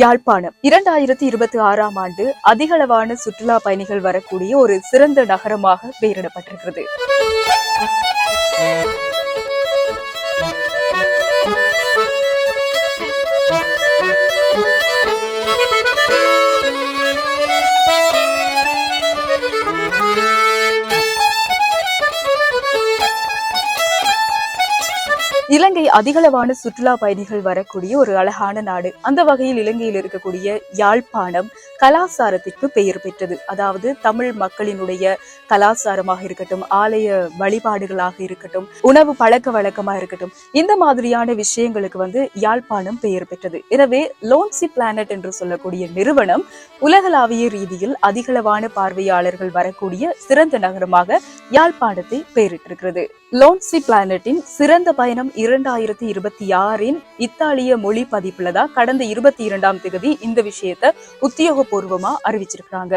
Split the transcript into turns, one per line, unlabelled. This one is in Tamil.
யாழ்ப்பாணம். இரண்டாயிரத்தி இருபத்தி ஆறாம் ஆண்டு அதிகளவான சுற்றுலா பயணிகள் வரக்கூடிய ஒரு சிறந்த நகரமாக பெயரிடப்பட்டிருக்கிறது. இலங்கை அதிகளவான சுற்றுலா பயணிகள் வரக்கூடிய ஒரு அழகான நாடு. அந்த வகையில் இலங்கையில் இருக்கக்கூடிய யாழ்ப்பாணம் கலாசாரத்திற்கு பெயர் பெற்றது. அதாவது தமிழ் மக்களினுடைய கலாச்சாரமாக இருக்கட்டும் ஆலய வழிபாடுகளாக இருக்கட்டும் உணவு பழக்க வழக்கமா இருக்கட்டும் இந்த மாதிரியான விஷயங்களுக்கு வந்து யாழ்ப்பாணம் பெயர் பெற்றது. எனவே லோன்சி பிளானட் என்று சொல்லக்கூடிய நிறுவனம் உலகளாவிய ரீதியில் அதிகளவான பார்வையாளர்கள் வரக்கூடிய சிறந்த நகரமாக யாழ்ப்பாணத்தை பெயரிட்டிருக்கிறது. லோன்சி பிளானட்டின் சிறந்த பயணம் இரண்டாயிரத்தி இருபத்தி ஆறின் இத்தாலிய மொழி பதிப்புல தான் கடந்த இருபத்தி இரண்டாம் தேதி இந்த விஷயத்த உத்தியோகபூர்வமா அறிவிச்சிருக்கிறாங்க.